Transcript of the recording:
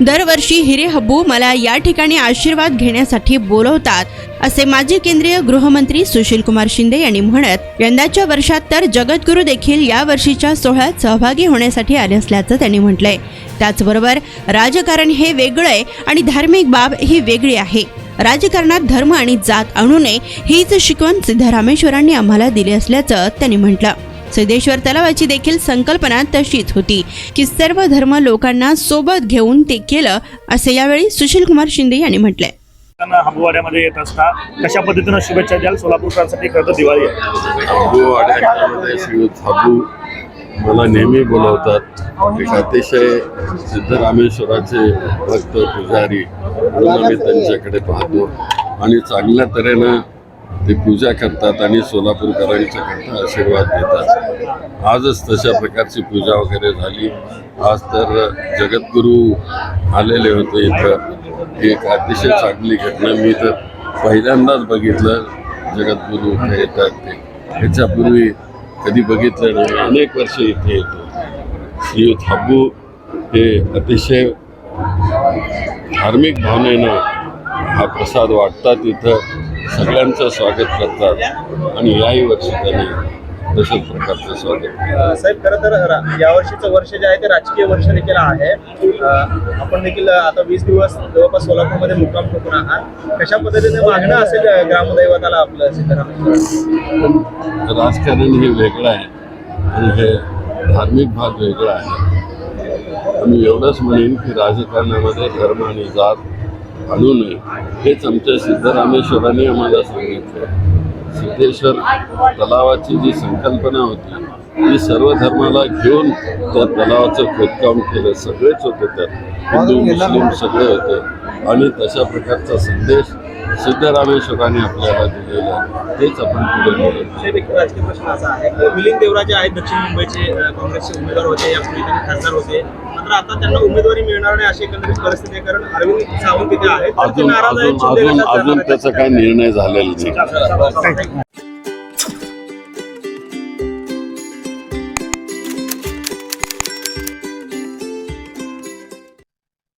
दरवर्षी हिरे हब्बू मला या ठिकाणी आशीर्वाद घेण्यासाठी बोलवतात असे माजी केंद्रीय गृहमंत्री सुशील कुमार शिंदे यांनी म्हणत यंदाच्या वर्षात तर जगद्गुरू देखील या वर्षीच्या सोहळ्यात सहभागी होण्यासाठी आले असल्याचं त्यांनी म्हटलंय. त्याचबरोबर राजकारण हे वेगळं आहे आणि धार्मिक बाब ही वेगळी आहे. राजकारणात धर्म आणि जात आणू नये हीच शिकवण सिद्धरामेश्वरांनी आम्हाला दिली असल्याचं त्यांनी म्हटलं. सिद्धेश्वर तलावाची देखील संकल्पना तशीच होती की सर्व धर्म लोकांना सोबत घेऊन ते केलं असे यावेळी सुशील कुमार शिंदे यांनी म्हटलंय. हबुवाड्यामध्ये येत असता कशा पद्धतीनं शुभेच्छा द्याल? सोलापूरकरांसाठी खरं दिवाळी. आहे मला नेहमी बोलवतात. एक अतिशय सिद्धरामेश्वराचे भक्त पुजारी म्हणून आम्ही त्यांच्याकडे पाहतो. आणि चांगल्या तऱ्हेनं ते पूजा करतात आणि सोलापूरकरांच्याकरता आशीर्वाद देतात. आजच तशा प्रकारची पूजा वगैरे झाली. आज तर जगद्गुरू आलेले होते इथं. ही एक अतिशय चांगली घटना. मी तर पहिल्यांदाच बघितलं जगद्गुरू इथे येतात ते. ह्याच्यापूर्वी कधी बघितलं नाही. अनेक वर्ष इथे येतो. श्रीयुत हब्बू हे अतिशय धार्मिक भावनेनं हा प्रसाद वाटतात इथं. सगळ्यांचं स्वागत करतात आणि याही वर्षी त्यांनी तशाच प्रकारचं स्वागत साहेब खरं तर यावर्षीचं वर्ष जे आहे ते राजकीय वर्ष देखील आहे. आपण देखील आता वीस दिवस जवळपास सोलापूरमध्ये मुक्काम ठोकून आहात. कशा पद्धतीने मागणं असेल ग्रामदैवताला आपलं सिद्धरामेश्वर राजकारण हे वेगळं आहे आणि हे धार्मिक भाग वेगळा आहे. मी एवढंच म्हणेन की राजकारणामध्ये धर्म आणि जात आणू नये. हेच आमच्या सिद्धरामेश्वरांनी आम्हाला सांगितलं. सिद्धेश्वर तलावाची जी संकल्पना होती ती सर्व धर्माला घेऊन त्या तलावाचं खोदकाम केलं. सगळेच होते त्यात. हिंदू मुस्लिम सगळे होते. आणि तशा प्रकारचा संदेश सिद्धरामेश्वरांनी आपल्याला दिलेला आहे. तेच आपण पुढे प्रश्न असा आहे. की मिलिंद देवराजे आहेत दक्षिण मुंबईचे काँग्रेसचे उमेदवार होते त्यांनी खासदार होते. मात्र आता त्यांना उमेदवारी मिळणार नाही अशी एकंदरीत परिस्थिती आहे. कारण अरविंद सावंत तिथे आहेत. अजून अजून अजून त्याचा काही निर्णय झालेला नाही.